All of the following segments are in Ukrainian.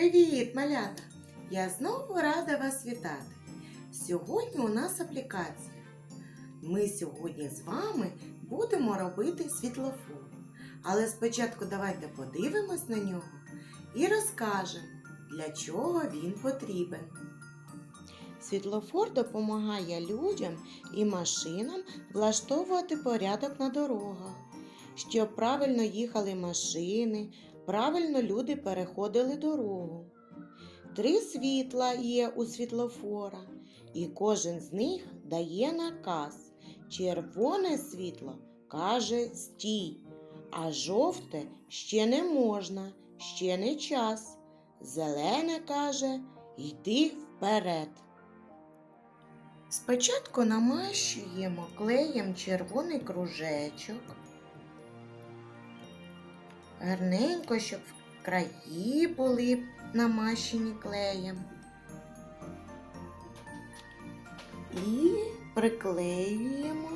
Привіт, малята! Я знову рада вас вітати. Сьогодні у нас аплікація. Ми сьогодні з вами будемо робити світлофор. Але спочатку давайте подивимось на нього і розкажемо, для чого він потрібен. Світлофор допомагає людям і машинам влаштовувати порядок на дорогах, щоб правильно їхали машини, правильно люди переходили дорогу. Три світла є у світлофора, і кожен з них дає наказ. Червоне світло каже стій, а жовте ще не можна, ще не час. Зелене каже йди вперед. Спочатку намащуємо клеєм червоний кружечок. Гарненько, щоб краї були намащені клеєм. І приклеюємо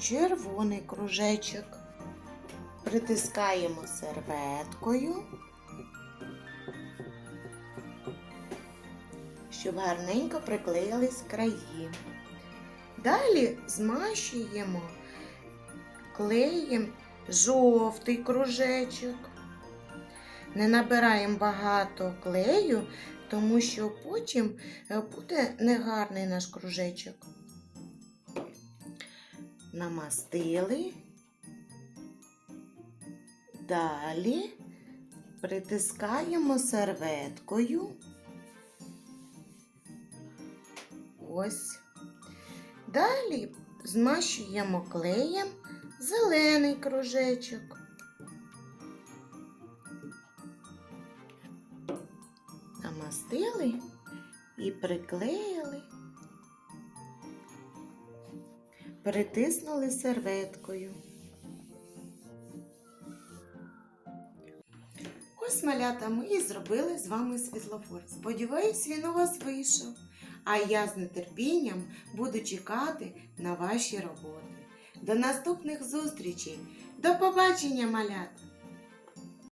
червоний кружечок. Притискаємо серветкою, щоб гарненько приклеїлись краї. Далі змащуємо клеєм жовтий кружечок. Не набираємо багато клею, тому що потім е, буде негарний наш кружечок. Намастили. Далі притискаємо серветкою. Ось. Далі змащуємо клеєм зелений кружечок. Намастили і приклеїли, притиснули серветкою. Ось малята ми і зробили з вами світлофор. Сподіваюсь, він у вас вийшов. А я з нетерпінням буду чекати на ваші роботи. До наступних зустрічей. До побачення, малята!